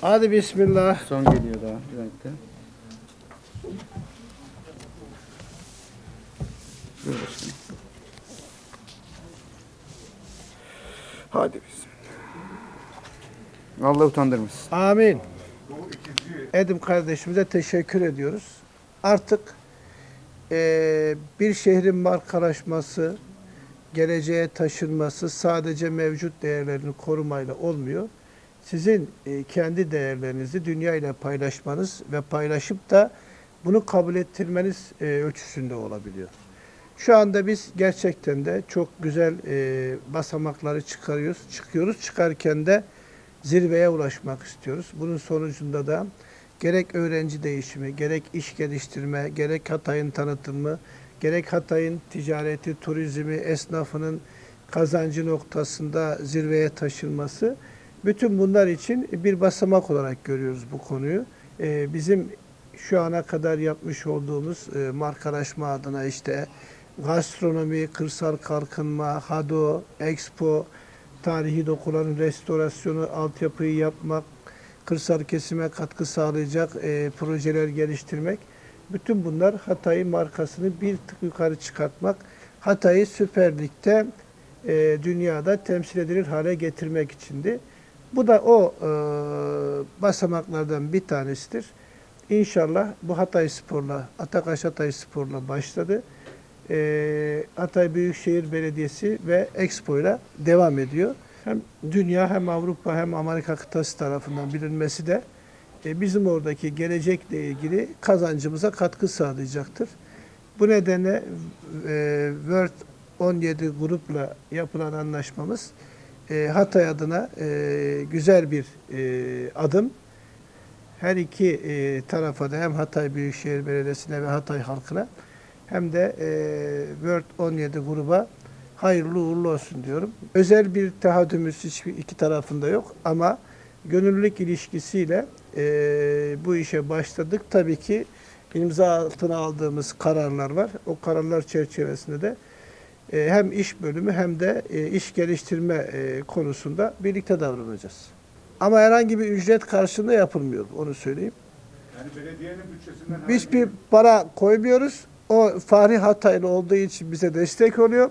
Hadi bismillah. Son geliyor daha. Bir dakika. Başkanım. Hadi bismillah. Allah utandırmasın. Amin. Edim kardeşimize teşekkür ediyoruz. Artık eee, bir şehrin markalaşması, geleceğe taşınması sadece mevcut değerlerini korumayla olmuyor. Sizin e, kendi değerlerinizi dünya ile paylaşmanız ve paylaşıp da bunu kabul ettirmeniz e, ölçüsünde olabiliyor. Şu anda biz gerçekten de çok güzel e, basamakları çıkarıyoruz. Çıkıyoruz. Çıkarken de zirveye ulaşmak istiyoruz. Bunun sonucunda da gerek öğrenci değişimi, gerek iş geliştirme, gerek Hatay'ın tanıtımı, gerek Hatay'ın ticareti, turizmi, esnafının kazancı noktasında zirveye taşınması bütün bunlar için bir basamak olarak görüyoruz bu konuyu. Ee, bizim şu ana kadar yapmış olduğumuz e, markalaşma adına işte gastronomi, kırsal kalkınma, HADO, Expo, tarihi dokuların restorasyonu, altyapıyı yapmak, kırsal kesime katkı sağlayacak e, projeler geliştirmek. Bütün bunlar Hatay'ın markasını bir tık yukarı çıkartmak, Hatay'ı Süper Lig'de e, dünyada temsil edilir hale getirmek içindi. Bu da o e, basamaklardan bir tanesidir. İnşallah bu Hatay Spor'la, Atakaş Hatay Spor'la başladı. E, Hatay Büyükşehir Belediyesi ve Expo'yla devam ediyor. Hem dünya hem Avrupa hem Amerika kıtası tarafından bilinmesi de e, bizim oradaki gelecekle ilgili kazancımıza katkı sağlayacaktır. Bu nedenle e, World 17 grupla yapılan anlaşmamız e, Hatay adına e, güzel bir e, adım. Her iki e, tarafa da hem Hatay Büyükşehir Belediyesi'ne ve Hatay halkına hem de e, World 17 gruba hayırlı uğurlu olsun diyorum. Özel bir tahaddümüz hiçbir iki tarafında yok ama gönüllülük ilişkisiyle e, bu işe başladık. Tabii ki imza altına aldığımız kararlar var. O kararlar çerçevesinde de e, hem iş bölümü hem de e, iş geliştirme e, konusunda birlikte davranacağız. Ama herhangi bir ücret karşılığında yapılmıyor. Onu söyleyeyim. Yani belediyenin bütçesinden Hiçbir para koymuyoruz. O Fahri Hataylı olduğu için bize destek oluyor.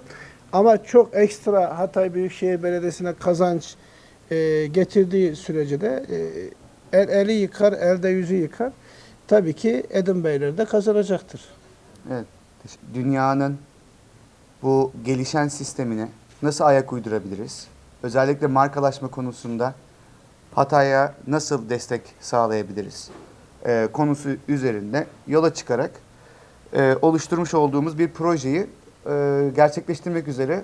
Ama çok ekstra Hatay Büyükşehir Belediyesi'ne kazanç e, getirdiği sürece de e, el eli yıkar, elde yüzü yıkar. Tabii ki Edim Beyler de kazanacaktır. Evet. Dünyanın bu gelişen sistemine nasıl ayak uydurabiliriz? Özellikle markalaşma konusunda Hatay'a nasıl destek sağlayabiliriz? Ee, konusu üzerinde yola çıkarak e, oluşturmuş olduğumuz bir projeyi e, gerçekleştirmek üzere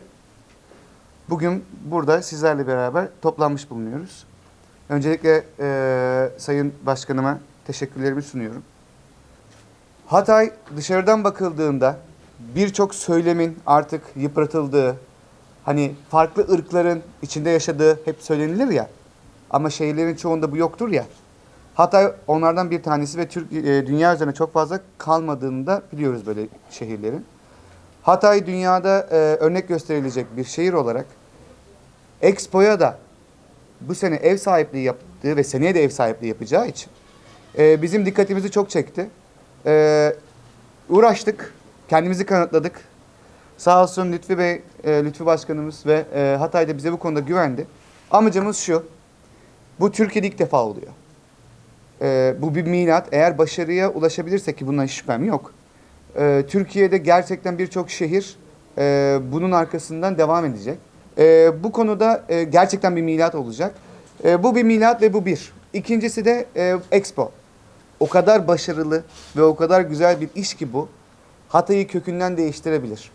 bugün burada sizlerle beraber toplanmış bulunuyoruz. Öncelikle e, Sayın Başkanıma teşekkürlerimi sunuyorum. Hatay dışarıdan bakıldığında birçok söylemin artık yıpratıldığı, hani farklı ırkların içinde yaşadığı hep söylenilir ya. Ama şehirlerin çoğunda bu yoktur ya. Hatay onlardan bir tanesi ve Türk e, dünya üzerine çok fazla kalmadığını da biliyoruz böyle şehirlerin. Hatay dünyada e, örnek gösterilecek bir şehir olarak Expo'ya da bu sene ev sahipliği yaptığı ve seneye de ev sahipliği yapacağı için e, bizim dikkatimizi çok çekti. E, uğraştık, kendimizi kanıtladık. Sağ olsun Lütfi Bey, e, Lütfi Başkanımız ve e, Hatay'da bize bu konuda güvendi. Amacımız şu, bu Türkiye'de ilk defa oluyor. E, bu bir milat. Eğer başarıya ulaşabilirsek ki bundan hiç şüphem yok. E, Türkiye'de gerçekten birçok şehir e, bunun arkasından devam edecek. E, bu konuda e, gerçekten bir milat olacak. E, bu bir milat ve bu bir. İkincisi de e, Expo. O kadar başarılı ve o kadar güzel bir iş ki bu. Hatay'ı kökünden değiştirebilir.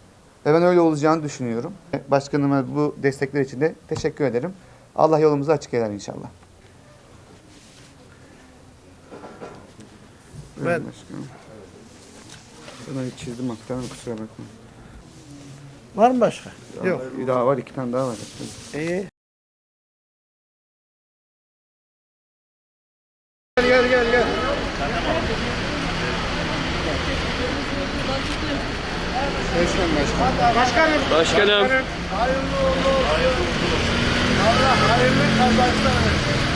Ve ben öyle olacağını düşünüyorum. Başkanıma bu destekler için de teşekkür ederim. Allah yolumuzu açık eder inşallah. Ben başkanım. Ben hiç çizdim aktarım kusura bakma. Var mı başka? Daha, Yok. Daha var iki tane daha var. İyi. Gel gel gel gel. Başkan başkan. Başkanım. Başkanım. Hayırlı uğurlu olsun. Allah hayırlı kazançlar versin.